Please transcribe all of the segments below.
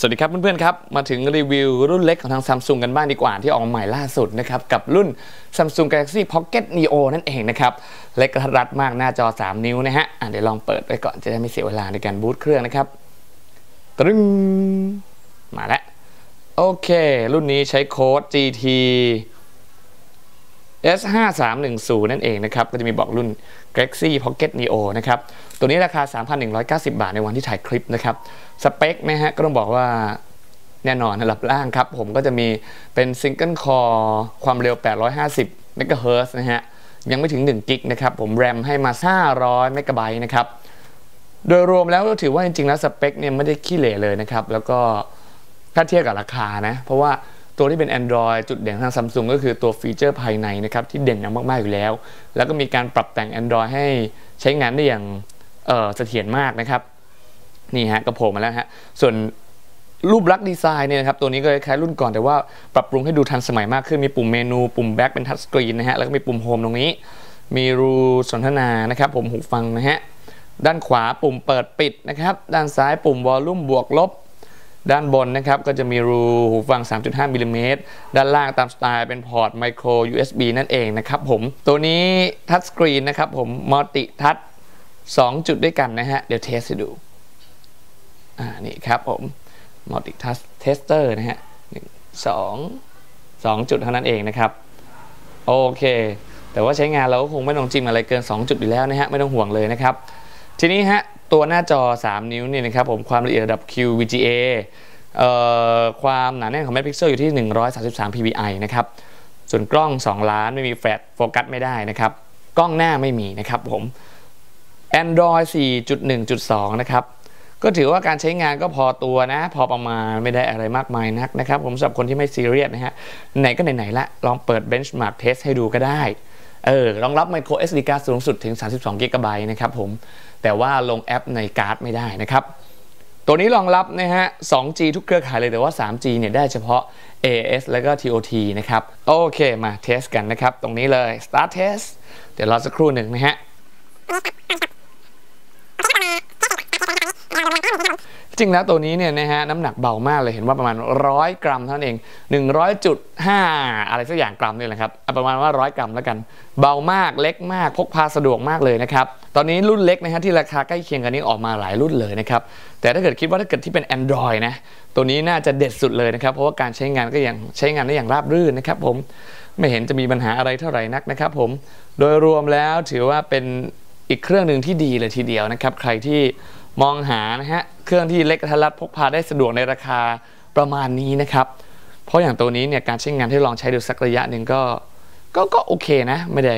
สวัสดีครับเพื่อนๆครับ มาถึงรีวิวรุ่นเล็กของทางซัมซุงกันบ้างดีกว่าที่ออกใหม่ล่าสุดนะครับ กับรุ่น Samsung Galaxy Pocket Neo นั่นเองนะครับ เล็กกระทัดรัดมากหน้าจอ 3 นิ้วนะฮะอะเดี๋ยวลองเปิดไว้ก่อนจะได้ไม่เสียเวลาในการบูตเครื่องนะครับตรึงมาแล้ว โอเค รุ่นนี้ใช้โค้ด GT S5310 นั่นเองนะครับ ก็จะมีบอกรุ่น Galaxy Pocket Neo นะครับ ตัวนี้ราคา 3,190 บาทในวันที่ถ่ายคลิปนะครับ สเปคนะฮะ ก็ต้องบอกว่าแน่นอนระดับล่างครับ ผมก็จะมีเป็น Single Core ความเร็ว 850 MHz นะฮะ ยังไม่ถึง1กิกนะครับ ผมแรมให้มา 500 MB นะครับ โดยรวมแล้วก็ถือว่าจริงๆแล้วสเปคเนี่ยไม่ได้ขี้เหร่เลยนะครับ แล้วก็ถ้าเทียบกับราคานะ เพราะว่า ตัวที่เป็น Android จุดเด่นทางซัมซุงก็คือตัวฟีเจอร์ภายในนะครับที่เด่นอย่างมาก ๆ อยู่แล้ว แล้วก็มีการปรับแต่ง Android ให้ใช้งานได้อย่างเสถียรมากนะครับ นี่ฮะก็โผล่มาแล้วฮะ ส่วนรูปลักษณ์ดีไซน์เนี่ยนะครับตัวนี้ก็คล้ายรุ่นก่อนแต่ว่าปรับปรุงให้ดูทันสมัยมากขึ้น มีปุ่มเมนู ปุ่มแบ็คเป็นทัชสกรีนนะฮะ แล้วก็มีปุ่มโฮมตรงนี้ มีรูสนทนานะครับผมหูฟังนะฮะ ด้านขวาปุ่มเปิดปิดนะครับ ด้านซ้ายปุ่มวอลลุ่มบวกลบ ด้านบนนะครับก็จะมีรูหูฟัง 3.5มิลลิเมตรด้านล่างตามสไตล์เป็นพอร์ตไมโคร USB นั่นเองนะครับผม ตัวนี้ทัชสกรีนนะครับผมมัลติทัช2จุดด้วยกันนะฮะ เดี๋ยวเทสให้ดู อ่า นี่ครับผมมัลติทัชเทสเตอร์นะฮะหนึ่งสองสองจุดเท่านั้นเองนะครับ โอเค แต่ว่าใช้งานเราก็คงไม่ต้องจิ้มอะไรเกิน 2 จุดอยู่แล้วนะฮะ ไม่ต้องห่วงเลยนะครับ ทีนี้ฮะ ตัวหน้าจอ 3 นิ้วนี่นะครับผมความละเอียดระดับ QVGA ความหนาแน่นของเมกพิกเซลอยู่ที่ 133 ppi นะครับ ส่วนกล้อง 2 ล้านไม่มีแฟลชโฟกัสไม่ได้นะครับ กล้องหน้าไม่มีนะครับผม Android 4.1.2 นะครับ ก็ถือว่าการใช้งานก็พอตัวนะ พอประมาณไม่ได้อะไรมากมายนักนะครับ ผมสำหรับคนที่ไม่ซีเรียสนะฮะ ไหนก็ไหนๆละ ลองเปิด Benchmark Test ให้ดูก็ได้ เออรองรับ micro SD card สูงสุดถึง 32 GB นะครับผม แต่ว่าลงแอปในการ์ดไม่ได้นะครับ ตัวนี้รองรับนะฮะ 2G ทุกเครือข่ายเลยแต่ว่า 3G เนี่ยได้เฉพาะ AS แล้วก็ TOT นะครับ โอเคมาเทสกันนะครับ ตรงนี้เลย start test เดี๋ยวรอสักครู่หนึ่งนะฮะ จริงแล้วตัวนี้เนี่ยนะฮะน้ำหนักเบามากเลยเห็นว่าประมาณ 100 กรัมเท่านั้นเอง 100.5 อะไรสักอย่างกรัมนี่แหละครับประมาณว่า 100 กรัมแล้วกัน เบามากเล็กมากพกพาสะดวกมากเลยนะครับ ตอนนี้รุ่นเล็กนะฮะที่ราคาใกล้เคียงกันนี้ออกมาหลายรุ่นเลยนะครับ แต่ถ้าเกิดคิดว่าถ้าเกิดที่เป็น Android นะตัวนี้น่าจะเด็ดสุดเลยนะครับ เพราะว่าการใช้งานก็ยังใช้งานได้อย่างราบรื่นนะครับผมไม่เห็นจะมีปัญหาอะไรเท่าไหร่นักนะครับผมโดยรวมแล้วถือว่าเป็นอีกเครื่องหนึ่งที่ดีเลยทีเดียวนะครับ ใครที่ มองหานะฮะเครื่องที่เล็กกระทัดรัดพกพาได้สะดวกในราคาประมาณนี้นะครับ เพราะอย่างตัวนี้เนี่ยการใช้งานที่ลองใช้ดูสักระยะหนึ่งก็ก็ก็โอเคนะ ไม่ได้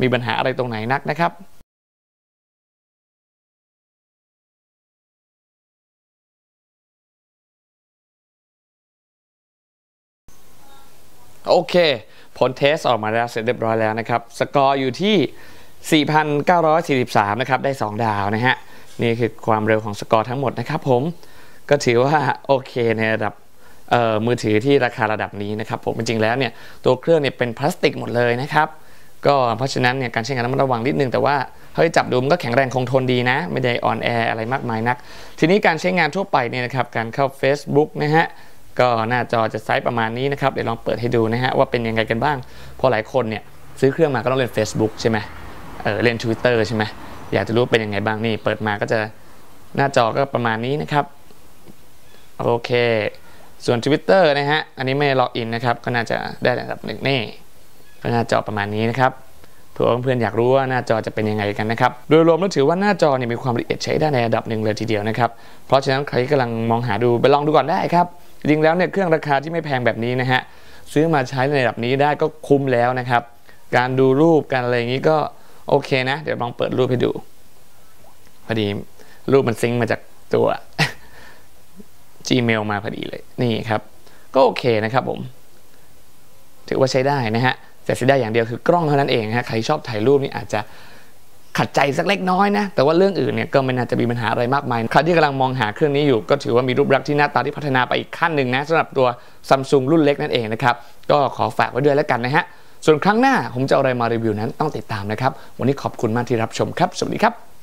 มีปัญหาอะไรตรงไหนนักนะครับโอเค ผลเทสออกมาแล้วเสร็จเรียบร้อยแล้วนะครับ สกอร์อยู่ที่ 4,943 นะครับ ได้ 2 ดาวนะฮะ นี่คือความเร็วของสกอร์ทั้งหมดนะครับผมก็ถือว่าโอเคในระดับมือถือที่ราคาระดับนี้นะครับผมจริงๆแล้วเนี่ยตัวเครื่องเนี่ยเป็นพลาสติกหมดเลยนะครับก็เพราะฉะนั้นเนี่ยการใช้งานต้องระวังนิดนึงแต่ว่าเฮ้ยจับดูมันก็แข็งแรงคงทนดีนะ ไม่ได้อ่อนแออะไรมากมายนัก ทีนี้การใช้งานทั่วไปเนี่ยนะครับการเข้า Facebook นะฮะก็หน้าจอจะไซส์ประมาณนี้นะครับเดี๋ยวลองเปิดให้ดูนะฮะว่าเป็นยังไงกันบ้างเพราะหลายคนเนี่ยซื้อเครื่องมาก็ต้องเล่น Facebook ใช่ไหมเออเล่น Twitter ใช่ไหม อยากจะรู้เป็นยังไงบ้างนี่ เปิดมาก็จะหน้าจอก็ประมาณนี้นะครับ โอเค ส่วน Twitter นะฮะ อันนี้ไม่ล็อกอินนะครับ ก็น่าจะได้ระดับหนึ่งนี่ก็หน้าจอประมาณนี้นะครับเผื่อเพื่อนๆอยากรู้ว่าหน้าจอจะเป็นยังไงกันนะครับ โดยรวมแล้วถือว่าหน้าจอเนี่ยมีความละเอียดใช้ได้ในระดับหนึ่งเลยทีเดียวนะครับ เพราะฉะนั้นใครกำลังมองหาดูไปลองดูก่อนได้ครับ จริงแล้วเนี่ยเครื่องราคาที่ไม่แพงแบบนี้นะฮะซื้อมาใช้ในระดับนี้ได้ก็คุ้มแล้วนะครับ การดูรูปการอะไรอย่างนี้ก็ โอเคนะ เดี๋ยวลองเปิดรูปให้ดู พอดีรูปมันซิงมาจากตัว Gmail มาพอดีเลย นี่ครับ ก็โอเคนะครับผม ถือว่าใช้ได้นะฮะแต่เสียได้อย่างเดียวคือกล้องเท่านั้นเองฮะใครชอบถ่ายรูปนี่อาจจะขัดใจสักเล็กน้อยนะ แต่ว่าเรื่องอื่นเนี่ยก็ไม่น่าจะมีปัญหาอะไรมากมาย ใครที่กำลังมองหาเครื่องนี้อยู่ ก็ถือว่ามีรูปลักษณ์ที่หน้าตาที่พัฒนาไปอีกขั้นหนึ่งนะสำหรับตัวซัมซุงรุ่นเล็กนั่นเองนะครับ ก็ขอฝากไว้ด้วยแล้วกันนะฮะ ส่วนครั้งหน้าผมจะเอาอะไรมารีวิวนั้นต้องติดตามนะครับ วันนี้ขอบคุณมากที่รับชมครับ สวัสดีครับ